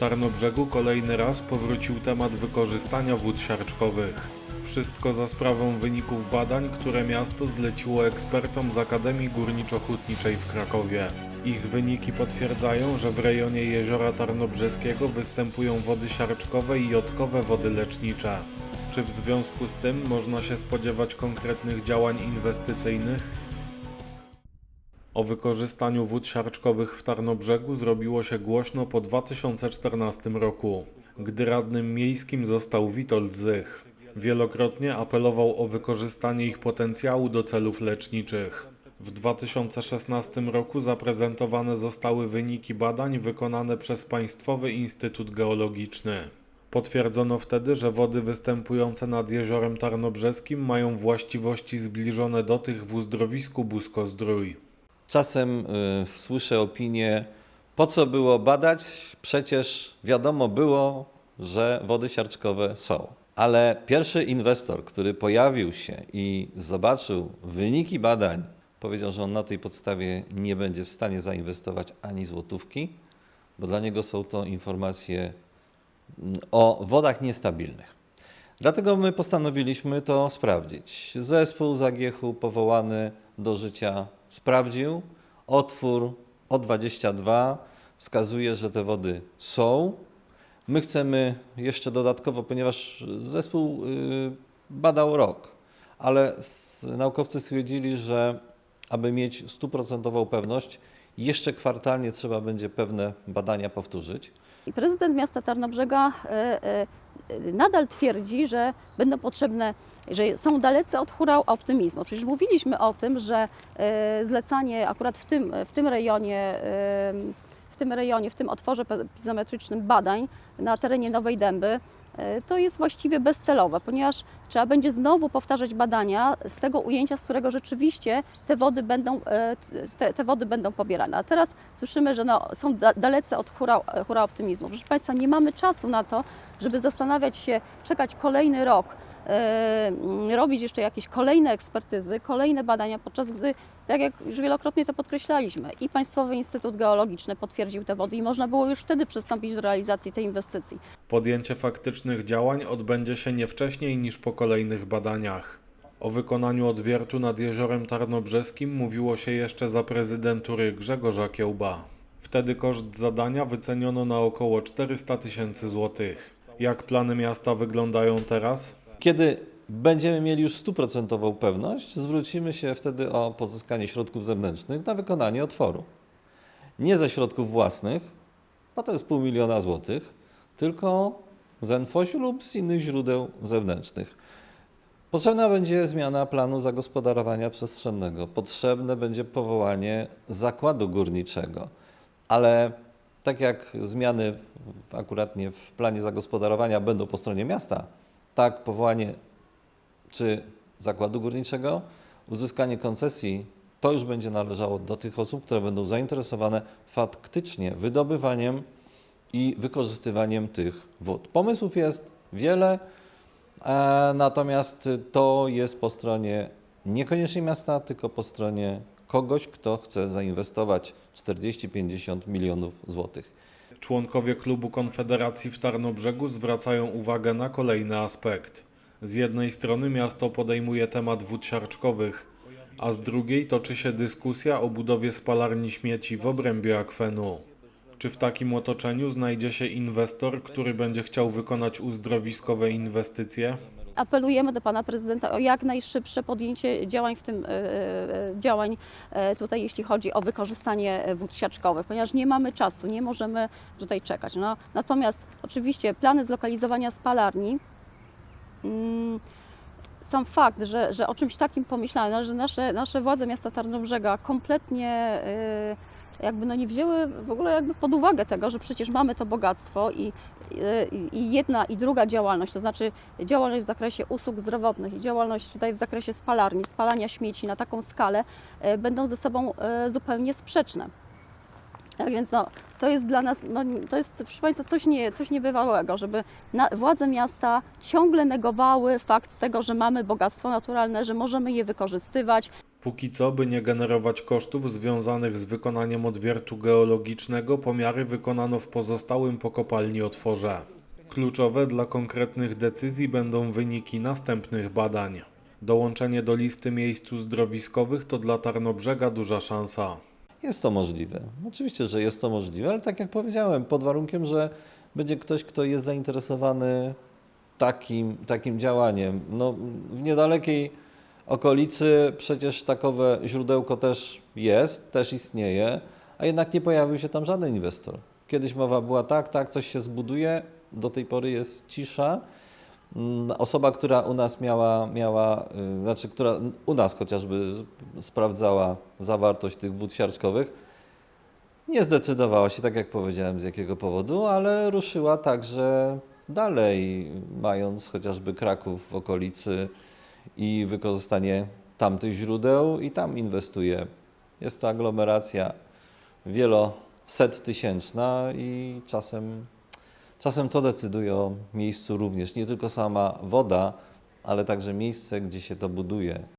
Tarnobrzegu kolejny raz powrócił temat wykorzystania wód siarczkowych. Wszystko za sprawą wyników badań, które miasto zleciło ekspertom z Akademii Górniczo-Hutniczej w Krakowie. Ich wyniki potwierdzają, że w rejonie jeziora Tarnobrzeskiego występują wody siarczkowe i jodkowe wody lecznicze. Czy w związku z tym można się spodziewać konkretnych działań inwestycyjnych? O wykorzystaniu wód siarczkowych w Tarnobrzegu zrobiło się głośno po 2014 roku, gdy radnym miejskim został Witold Zych. Wielokrotnie apelował o wykorzystanie ich potencjału do celów leczniczych. W 2016 roku zaprezentowane zostały wyniki badań wykonane przez Państwowy Instytut Geologiczny. Potwierdzono wtedy, że wody występujące nad jeziorem Tarnobrzeskim mają właściwości zbliżone do tych w uzdrowisku Busko-Zdrój. Czasem y, słyszę opinię, po co było badać, przecież wiadomo było, że wody siarczkowe są. Ale pierwszy inwestor, który pojawił się i zobaczył wyniki badań, powiedział, że on na tej podstawie nie będzie w stanie zainwestować ani złotówki, bo dla niego są to informacje mm, o wodach niestabilnych. Dlatego my postanowiliśmy to sprawdzić. Zespół Zagiechu powołany do życia sprawdził. Otwór O22 wskazuje, że te wody są. My chcemy jeszcze dodatkowo, ponieważ zespół y, badał rok, ale naukowcy stwierdzili, że aby mieć stuprocentową pewność, jeszcze kwartalnie trzeba będzie pewne badania powtórzyć. I prezydent miasta Tarnobrzega e, e, nadal twierdzi, że będą potrzebne, że są dalecy od hura optymizmu. Przecież mówiliśmy o tym, że e, zlecanie akurat w tym, w tym rejonie, e, tym rejonie, w tym otworze pizometrycznym badań na terenie Nowej Dęby e, to jest właściwie bezcelowe, ponieważ trzeba będzie znowu powtarzać badania z tego ujęcia, z którego rzeczywiście te wody będą, e, te, te wody będą pobierane. A teraz słyszymy, że no, są da- dalece od hura, hura optymizmu. Proszę Państwa, nie mamy czasu na to, żeby zastanawiać się, czekać kolejny rok, robić jeszcze jakieś kolejne ekspertyzy, kolejne badania, podczas gdy, tak jak już wielokrotnie to podkreślaliśmy, i Państwowy Instytut Geologiczny potwierdził te wody i można było już wtedy przystąpić do realizacji tej inwestycji. Podjęcie faktycznych działań odbędzie się nie wcześniej niż po kolejnych badaniach. O wykonaniu odwiertu nad jeziorem Tarnobrzeskim mówiło się jeszcze za prezydentury Grzegorza Kiełba. Wtedy koszt zadania wyceniono na około 400 tysięcy złotych. Jak plany miasta wyglądają teraz? Kiedy będziemy mieli już stuprocentową pewność, zwrócimy się wtedy o pozyskanie środków zewnętrznych na wykonanie otworu. Nie ze środków własnych, bo to jest pół miliona złotych, tylko z NFOŚ lub z innych źródeł zewnętrznych. Potrzebna będzie zmiana planu zagospodarowania przestrzennego, potrzebne będzie powołanie zakładu górniczego, ale tak jak zmiany w, akuratnie w planie zagospodarowania będą po stronie miasta, tak powołanie czy zakładu górniczego, uzyskanie koncesji, to już będzie należało do tych osób, które będą zainteresowane faktycznie wydobywaniem i wykorzystywaniem tych wód. Pomysłów jest wiele, e, natomiast to jest po stronie niekoniecznie miasta, tylko po stronie kogoś, kto chce zainwestować 40-50 milionów złotych. Członkowie klubu Konfederacji w Tarnobrzegu zwracają uwagę na kolejny aspekt. Z jednej strony miasto podejmuje temat wód siarczkowych, a z drugiej toczy się dyskusja o budowie spalarni śmieci w obrębie akwenu. Czy w takim otoczeniu znajdzie się inwestor, który będzie chciał wykonać uzdrowiskowe inwestycje? Apelujemy do pana prezydenta o jak najszybsze podjęcie działań w tym e, e, działań e, tutaj jeśli chodzi o wykorzystanie wód siaczkowych, ponieważ nie mamy czasu, nie możemy tutaj czekać. No, natomiast oczywiście plany zlokalizowania spalarni mm, sam fakt, że, że o czymś takim pomyślano, że nasze, nasze władze miasta Tarnobrzega kompletnie y, jakby no nie wzięły w ogóle jakby pod uwagę tego, że przecież mamy to bogactwo i, i, jedna i druga działalność, to znaczy działalność w zakresie usług zdrowotnych i działalność tutaj w zakresie spalarni, spalania śmieci na taką skalę y, będą ze sobą y, zupełnie sprzeczne. Tak więc no, to jest dla nas, no, to jest proszę Państwa coś, nie, coś niebywałego, żeby na, władze miasta ciągle negowały fakt tego, że mamy bogactwo naturalne, że możemy je wykorzystywać. Póki co, by nie generować kosztów związanych z wykonaniem odwiertu geologicznego, pomiary wykonano w pozostałym po kopalni otworze. Kluczowe dla konkretnych decyzji będą wyniki następnych badań. Dołączenie do listy miejsc uzdrowiskowych to dla Tarnobrzega duża szansa. Jest to możliwe. Oczywiście, że jest to możliwe, ale tak jak powiedziałem, pod warunkiem, że będzie ktoś, kto jest zainteresowany takim, takim działaniem. No, w niedalekiej okolicy przecież takowe źródełko też jest, też istnieje, a jednak nie pojawił się tam żaden inwestor. Kiedyś mowa była tak, tak, coś się zbuduje, do tej pory jest cisza. Mm, Osoba, która u nas miała, miała y, znaczy, która u nas chociażby sprawdzała zawartość tych wód siarczkowych, nie zdecydowała się, tak jak powiedziałem, z jakiego powodu, ale ruszyła także dalej, mając chociażby Kraków w okolicy i wykorzystanie tamtych źródeł i tam inwestuje. Jest to aglomeracja wieloset tysięczna i czasem, czasem to decyduje o miejscu również. Nie tylko sama woda, ale także miejsce, gdzie się to buduje.